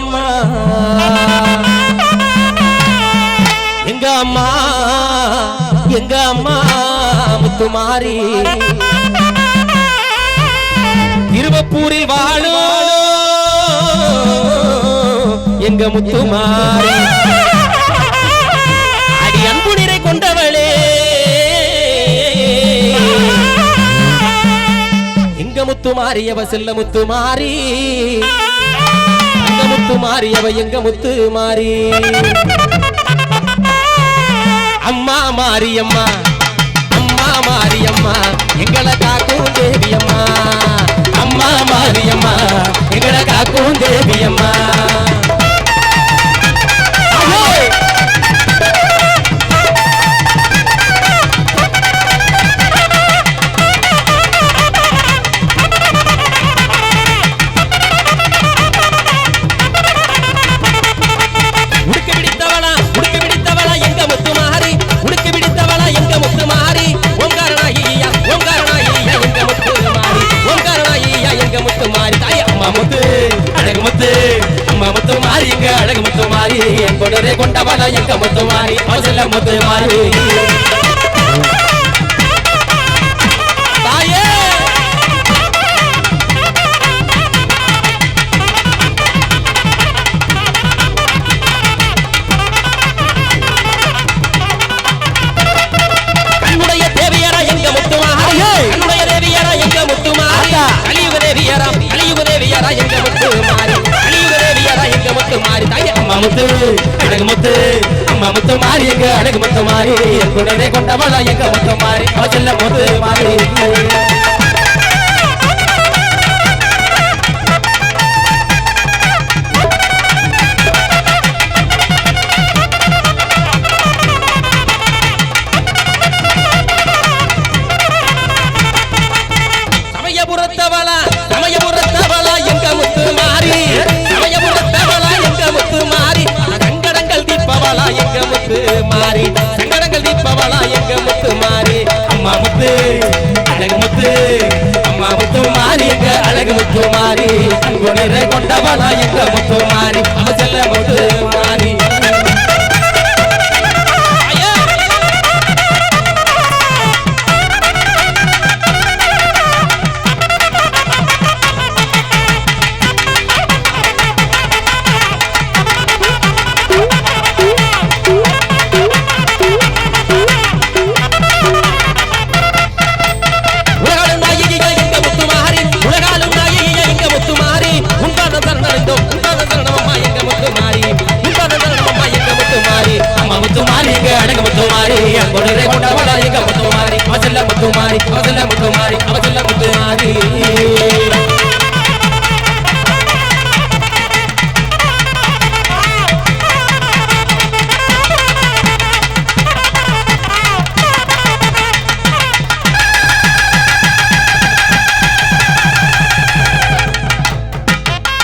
அம்மா. எங்க அம்மா? எங்க அம்மா? முத்து மாறி திருவப்பூரில் வாழும் எங்க முத்து மாறி அடி அன்பு கொண்டவளே. எங்க முத்து மாறி அவ செல்ல முத்து மாறி மாறி அவ எங்க முத்து மாறி? அம்மா மாரியம்மா அம்மா. மாரியம்மா எங்களை காக்கும் தேவியம்மா அம்மா. மாரியம்மா எங்களை காக்கும் மாறி எங்க அழகு முத்து மாறி என் கொடரே கொண்டவளா எங்க முத்து மாறி அவசல முத்து மாறி. தாயே! கண்ணுடைய தேவியரா எங்க முத்துமாரி கண்ணுடைய தேவியரா எங்க முத்துமாரி கலியுக தேவியரா எங்க முத்துமாரி கலியுக தேவியரா எங்க முத்துமாரி தாய். அம்மா முத்து அழகு முத்து. அம்மா முத்து மாறி எங்க அழகு முத்து மாறி. என் கொண்டவளா எங்க முத்து மாறி. செல்ல முத்து மாறி. சமயபுரத்தவளா. மாறி எங்க அழகு முத்து மாறி. அன்பு நிறை கொண்டவளா எங்க முத்து மாறி? செல்ல முத்து. அம்மா